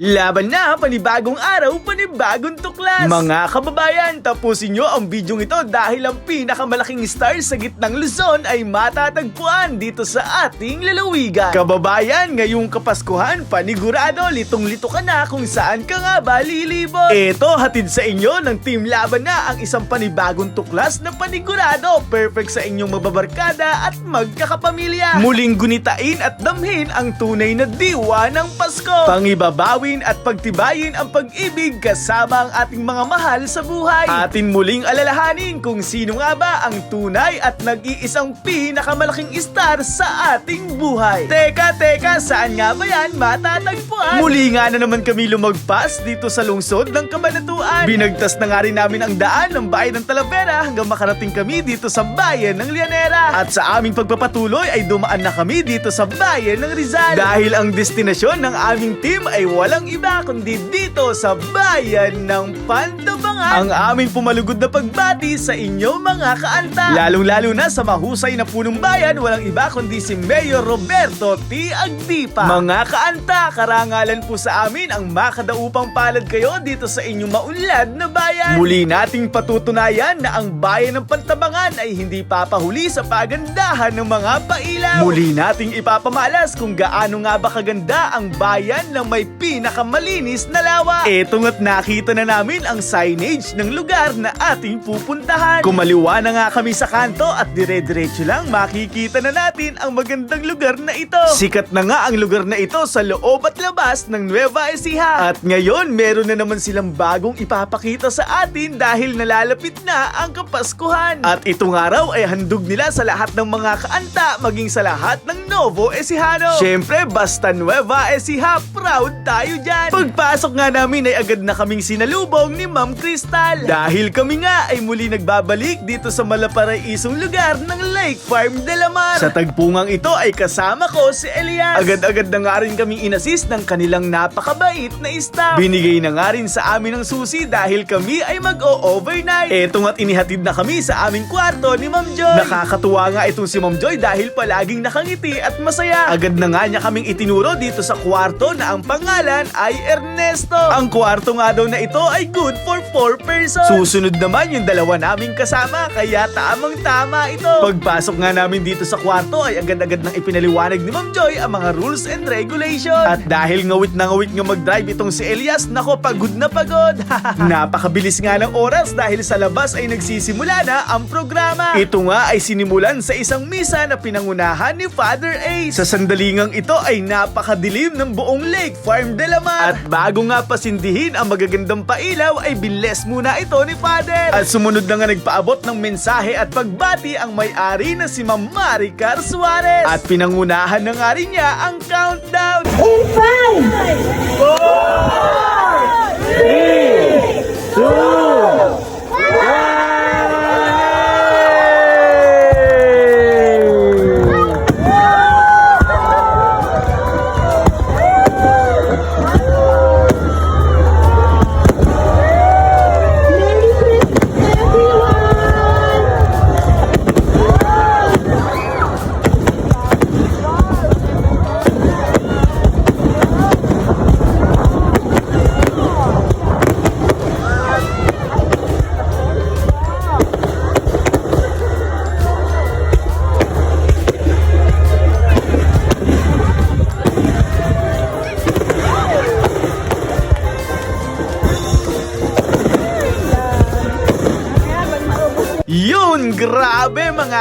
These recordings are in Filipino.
Laban na, panibagong araw, panibagong tuklas! Mga kababayan, tapusin nyo ang bidyong ito dahil ang pinakamalaking star sa gitnang Luzon ay matatagpuan dito sa ating lalawigan. Kababayan, ngayong Kapaskuhan, panigurado, litong-lito ka na kung saan ka nga ba lilibot. Ito, hatid sa inyo ng Team Laban na ang isang panibagong tuklas na panigurado, perfect sa inyong mababarkada at magkakapamilya. Muling gunitain at damhin ang tunay na diwa ng Pasko. Pangibabawin at pagtibayin ang pag-ibig kasama ang ating mga mahal sa buhay. Atin muling alalahanin kung sino nga ba ang tunay at nag-iisang pinakamalaking star sa ating buhay. Teka, teka, saan nga ba yan matatagpuan? Muli nga na naman kami lumagpas dito sa lungsod ng Kabanatuan. Binagtas na nga rin namin ang daan ng bayan ng Talavera hanggang makarating kami dito sa bayan ng Lianera. At sa aming pagpapatuloy ay dumaan na kami dito sa bayan ng Rizal. Dahil ang destinasyon ng aming team ay walang iba kundi dito sa bayan ng Pantabangan. Ang aming pumalugod na pagbati sa inyo mga kaanta. Lalong-lalo na sa mahusay na punong bayan, walang iba kundi si Mayor Roberto T. Agdipa. Mga kaanta, karangalan po sa amin ang makadaupang palad kayo dito sa inyong maunlad na bayan. Muli nating patutunayan na ang bayan ng Pantabangan ay hindi papahuli sa pagandahan ng mga pailaw. Muli nating ipapamalas kung gaano nga ba kaganda ang bayan na may pinakamalinis na lawa. Eto nga't nakita na namin ang signage ng lugar na ating pupuntahan. Kumaliwa na nga kami sa kanto at dire-diretso lang makikita na natin ang magandang lugar na ito. Sikat na nga ang lugar na ito sa loob at labas ng Nueva Ecija. At ngayon, meron na naman silang bagong ipapakita sa atin dahil nalalapit na ang Kapaskuhan. At itong araw ay handog nila sa lahat ng mga kaanta maging sa lahat ng Novo Ecijano. Siyempre, basta Nueva Ecija, proud tayo dyan. Pagpasok nga namin ay agad na kaming sinalubong ni Ma'am Crystal. Dahil kami nga ay muli nagbabalik dito sa malaparaisong lugar ng Lake Farm de la Mar. Sa tagpungang ito ay kasama ko si Elias. Agad-agad na nga rin kaming inassist ng kanilang napakabait na staff. Binigay na nga rin sa amin ang susi dahil kami ay mag-o-overnight. Eto nga't inihatid na kami sa aming kwarto ni Ma'am Joy. Nakakatuwa nga itong si Ma'am Joy dahil palaging nakangiti at masaya. Agad na nga niya kaming itinuro dito sa kwarto na ang pangalan ay Ernesto. Ang kwarto nga daw na ito ay good for 4 persons. Susunod naman yung dalawa naming kasama kaya tamang tama ito. Pagpasok nga namin dito sa kwarto ay agad-agad nang ipinaliwanag ni Ma'am Joy ang mga rules and regulations. At dahil ngawit na ngawit nga mag-drive itong si Elias, nako pagod na pagod. Napakabilis nga ng oras dahil sa labas ay nagsisimula na ang programa. Ito nga ay sinimulan sa isang misa na pinangunahan ni Father Ace. Sa sandalingang ito ay napakadilim ng buong Lake Farm de la Mar. At bago nga pasindihin ang magagandang pailaw ay biles muna ito ni Father. At sumunod na nga nagpaabot ng mensahe at pagbati ang may-ari na si Ma'am Maricar Suarez. At pinangunahan na nga rin niya ang countdown. In five, Merry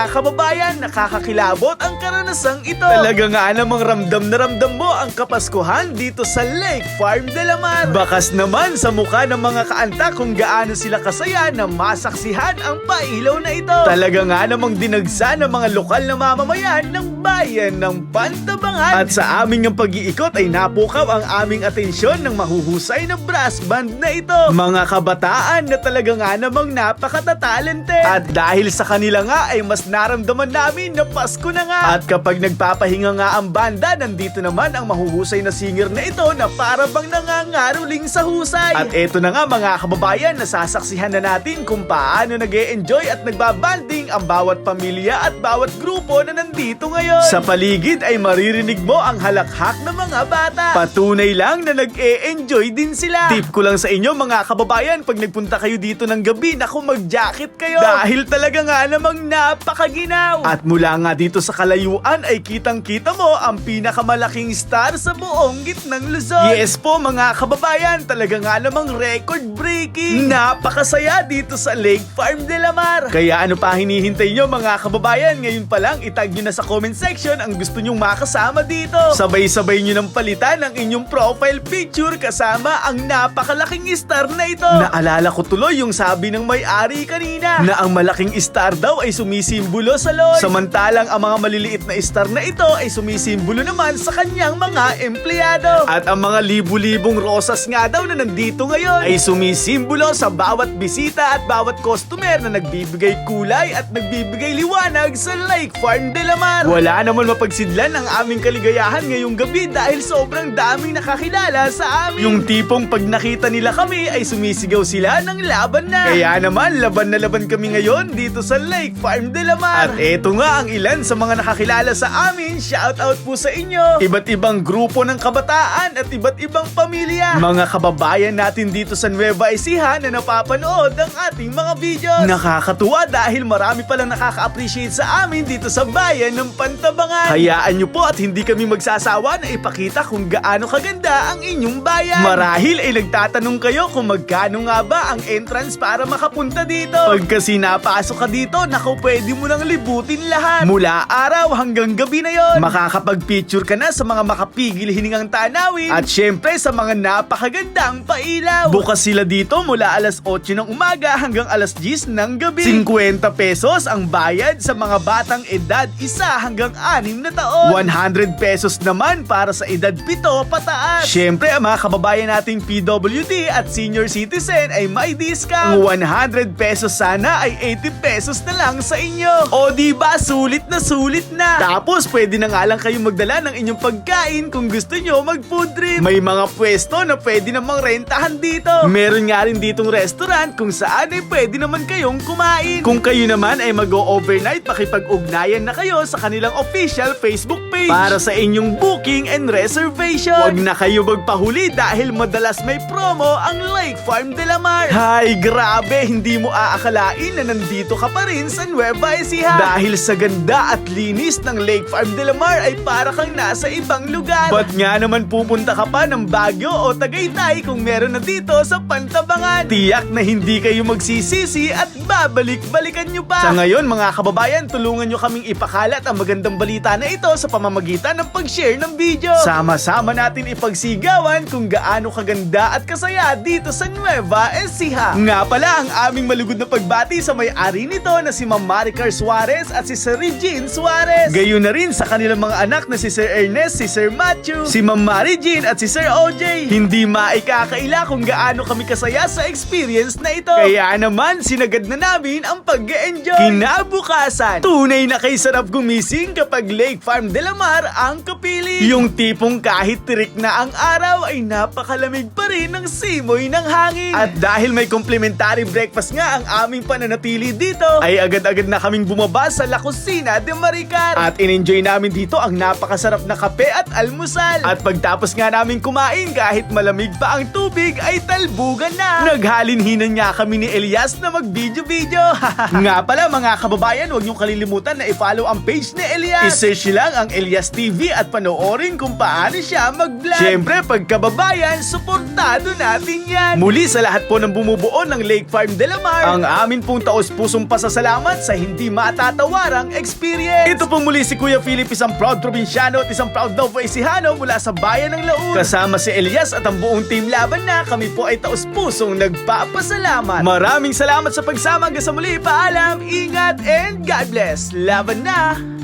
kababayan, nakakakilabot ang karanasang ito. Talaga nga namang ramdam na ramdam mo ang kapaskuhan dito sa Lake Farm de la Mar. Bakas naman sa mukha ng mga kaanta kung gaano sila kasaya na masaksihan ang pailaw na ito. Talaga nga namang dinagsa ng mga lokal na mamamayan ng bayan ng Pantabangan. At sa aming pag-iikot ay napukaw ang aming atensyon ng mahuhusay na brass band na ito. Mga kabataan na talaga nga namang napakatatalente. At dahil sa kanila nga ay mas naramdaman namin na Pasko na nga. At kapag nagpapahinga nga ang banda, nandito naman ang mahuhusay na singer na ito na para bang nangangaruling sa husay. At eto na nga mga kababayan, nasasaksihan na natin kung paano nag enjoy at nagbabanding ang bawat pamilya at bawat grupo na nandito ngayon. Ngayon. Sa paligid ay maririnig mo ang halakhak ng mga bata. Patunay lang na nag-e-enjoy din sila. Tip ko lang sa inyo mga kababayan, pag nagpunta kayo dito ng gabi, naku mag-jacket kayo. Dahil talaga nga namang napakaginaw. At mula nga dito sa kalayuan ay kitang-kita mo ang pinakamalaking star sa buong gitnang Luzon. Yes po mga kababayan, talaga nga namang record-breaking. Napakasaya dito sa Lake Farm de la Mar. Kaya ano pa hinihintay nyo mga kababayan, ngayon pa lang itag nyo na sa comment section ang gusto nyong makasama dito. Sabay-sabay nyo ng palitan ang inyong profile picture kasama ang napakalaking star na ito. Naalala ko tuloy yung sabi ng may-ari kanina na ang malaking star daw ay sumisimbolo sa Lord. Samantalang ang mga maliliit na star na ito ay sumisimbolo naman sa kanyang mga empleyado. At ang mga libu-libong rosas nga daw na nandito ngayon ay sumisimbolo sa bawat bisita at bawat customer na nagbibigay kulay at nagbibigay liwanag sa Lake Farm de la Mar. Wala naman mapagsidlan ang aming kaligayahan ngayong gabi dahil sobrang daming nakakilala sa amin. Yung tipong pag nakita nila kami ay sumisigaw sila ng laban na. Kaya naman, laban na laban kami ngayon dito sa Lake Farm de la Mar. At eto nga ang ilan sa mga nakakilala sa amin. Shout out po sa inyo. Iba't ibang grupo ng kabataan at iba't ibang pamilya. Mga kababayan natin dito sa Nueva Ecija na napapanood ang ating mga videos. Nakakatuwa dahil marami palang nakaka-appreciate sa amin dito sa bayan ng Pantabangan. Hayaan nyo po at hindi kami magsasawa na ipakita kung gaano kaganda ang inyong bayan. Marahil ay nagtatanong kayo kung magkano nga ba ang entrance para makapunta dito. Pag kasi napasok ka dito, naku pwede mo nang libutin lahat. Mula araw hanggang gabi na yon. Makakapag-picture ka na sa mga makapigil hiningang tanawin at syempre sa mga napakagandang pailaw. Bukas sila dito mula alas 8 ng umaga hanggang alas 10 ng gabi. 50 pesos ang bayad sa mga batang edad isa hanggang 6 na taon. 100 pesos naman para sa edad 7 pataas. Syempre ang mga kababayan nating PWD at senior citizen ay may discount. Ang 100 pesos sana ay 80 pesos na lang sa inyo. O di ba sulit na sulit na. Tapos pwede na nga lang kayong magdala ng inyong pagkain kung gusto nyo mag food trip. May mga pwesto na pwede namang rentahan dito. Meron nga rin ditong restaurant kung saan ay pwede naman kayong kumain. Kung kayo naman ay mag-overnight, pakipag-ugnayan na kayo sa kanilang official Facebook page para sa inyong booking and reservation. Huwag na kayo magpahuli dahil madalas may promo ang Lake Farm de la Mar. Hay, grabe! Hindi mo aakalain na nandito ka pa rin sa Nueva Ecija. Dahil sa ganda at linis ng Lake Farm de la Mar ay para kang nasa ibang lugar. Ba't nga naman pupunta ka pa ng Baguio o Tagaytay kung meron na dito sa Pantabangan? Tiyak na hindi kayo magsisisi at babalik-balikan nyo pa. Sa ngayon mga kababayan, tulungan nyo kaming ipakalat ang magandang balita na ito sa pamamagitan ng pag-share ng video. Sama-sama natin ipagsigawan kung gaano kaganda at kasaya dito sa Nueva Ecija. Nga pala ang aming malugod na pagbati sa may-ari nito na si Ma'am Maricar Suarez at si Sir Regine Suarez. Gayon na rin sa kanilang mga anak na si Sir Ernest, si Sir Matthew, si Ma'am Mary Jean at si Sir OJ. Hindi maikakaila kung gaano kami kasaya sa experience na ito. Kaya naman, sinagad na namin ang pag-enjoy. Kinabukasan, tunay na kay sarap gumising kapag Lake Farm de la ang kapili. Yung tipong kahit tirik na ang araw ay napakalamig pa rin ng simoy ng hangin. At dahil may complimentary breakfast nga ang aming pananatili dito, ay agad-agad na kaming bumaba sa La Cocina de Maricar. At in-enjoy namin dito ang napakasarap na kape at almusal. At pagtapos nga namin kumain kahit malamig pa ang tubig ay talbugan na. Naghalinhinan nga kami ni Elias na mag-video-video. nga pala mga kababayan, huwag niyong kalilimutan na i-follow ang page ni Elias. I-search lang ang Elias TV at panoorin kung paano siya mag-vlog. Siyempre, pagkababayan, suportado natin yan. Muli sa lahat po ng bumubuo ng Lake Farm de la Mar, ang amin pong taos-pusong pasasalamat sa hindi matatawarang experience. Ito po muli si Kuya Philip, isang proud probinsyano at isang proud Novo Ecijano mula sa bayan ng Laun. Kasama si Elias at ang buong team laban na, kami po ay taos-pusong nagpapasalamat. Maraming salamat sa pagsama hanggang sa muli. Paalam, ingat, and God bless. Laban na!